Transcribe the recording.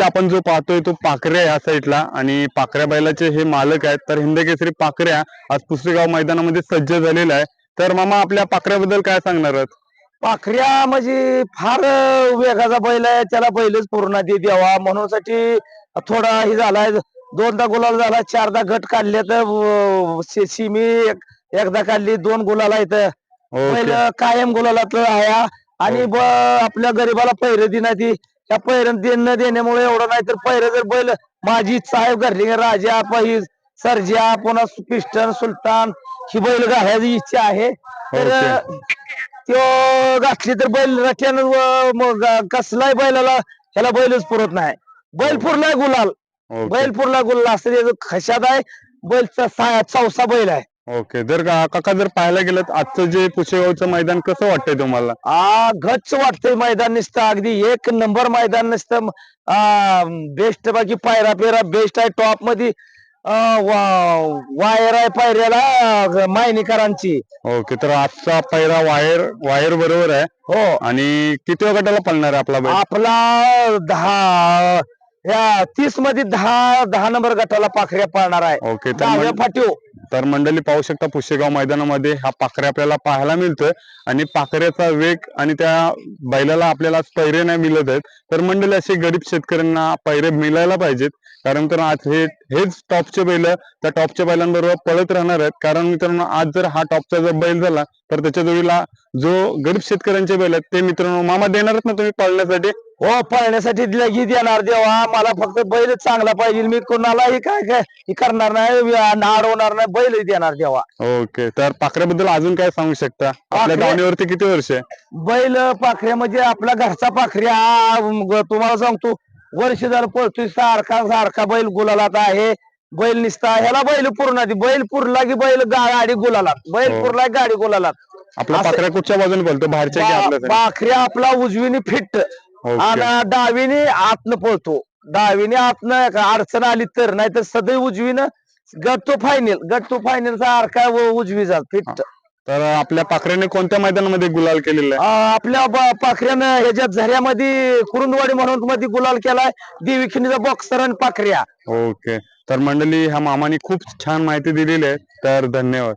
बैल आपण जो पाहतोय तो पाकऱ्या या साईडला आणि पाकऱ्या बैलाचे हे मालक आहेत. तर हिंदकेसरी पाकऱ्या आज पुसेगाव मैदानामध्ये सज्ज झालेला आहे तर मामा आपल्या पाकऱ्याबद्दल काय सांगणार आहात? पाखऱ्या म्हणजे फार वेगाचा बैल आहे. त्याला बैलच पूर्ण दे द्यावा. म्हणून साठी थोडा हे झालाय. दोनदा गुलाल झाला चारदा गट काढले तर सिमी एक- एकदा काढली दोन गुलाल बैल ओके. कायम गुलालात आहे. आणि आपल्या गरीबाला पैर दिना ती त्या पैर न देण्यामुळे एवढं नाही तर पैर जर बैल माझी इच्छा आहे घरली राजा प- सर्जा पुन्हा पिस्टन सुलतान ही बैल घालायची इच्छा आहे. तर त्यो घातली तर बैल रट्यानं कसलाय बैलाला त्याला बैलच पुरत नाही. बैल पुरलाय गुलाल. बैल पुरला गुलाल असं त्याचं खशात आहे. बैल चौसा बैल आहे. ओके जर का- काका जर पाहायला गेलं तर आजचं जे पुसेगावचं मैदान कसं वाटतंय तुम्हाला? आ गच्च वाटतंय मैदान नुसतं. अगदी एक नंबर मैदान नुसतं. बेस्ट बाकी पायरा पेरा बेस्ट आहे टॉपमध्ये वा- वायर आहे पायऱ्याला मायनीकरांची. ओके तर आजचा पहिला वायर वायर बरोबर आहे. हो. आणि किती गटाला पळणार आहे आपला बैल? आपला दहा या तीसमध्ये दहा दहा नंबर गटाला पाखऱ्या पाळणार आहे. ओके तर फाटीव तर मंडळी पाहू शकता पुशेगाव मैदानामध्ये हा पाखरे आपल्याला पाहायला मिळतोय. आणि पाखऱ्याचा वेग आणि त्या बैलाला आपल्याला पैरे नाही मिळत आहेत. तर मंडळी असे गरीब शेतकऱ्यांना पैरे मिळायला पाहिजेत. कारण तर आज हे हेच टॉपचे बैल त्या टॉपच्या बैलांबरोबर पळत राहणार आहेत. कारण मित्रांनो आज जर हा टॉपचा जर बैल झाला तर त्याच्या जोडीला जो गरीब शेतकऱ्यांचे बैल आहेत ते मित्रांनो मामा देणारच ना तुम्ही पळण्यासाठी? हो पळण्यासाठी लगेच देणार देवा. मला फक्त बैल चांगला पाहिजे. मी कोणालाही काय काय हे करणार नाही. नाडवणार नाही. बैल देणार देवा. ओके. तर पाखऱ्याबद्दल अजून काय सांगू शकता? आपल्या पाखरे- दावणीवरती किती वर्ष आहे? बैल पाखऱ्या म्हणजे आपला घरचा पाखऱ्या. तुम्हाला सांगतो वर्ष झालं पळतोय. सारखा सारखा बैल गुलालात आहे. बैल निसता. ह्याला बैल पूर्ण बैल पुरला की बैल गा- गाडी गुलालात. बैल हो. पुरला की गाडी गुलालात. आपला असं- पाखऱ्या कुठच्या बाजूने बोलतो बाहेरच्या की बा- आपल्या पाखऱ्या आपला उजवीने फिट. आणि डावीने आतनं पळतो. डावीने आतनं का अडचण आली तर नाही तर सदैव उजवीनं गट तो फायनल गट तो फायनल सारखा व उजवी जात फिट. तर आपल्या पाखऱ्याने कोणत्या मैदानामध्ये गुलाल केलेला आहे? आपल्या पाखऱ्यानं ह्याच्या झऱ्यामध्ये कुरुंदवाडी म्हणून मध्ये गुलाल केलाय. देवीखिनीचा बॉक्सर आणि पाखऱ्या. ओके. तर मंडळी ह्या मामाने खूप छान माहिती दिलेली आहे. तर धन्यवाद.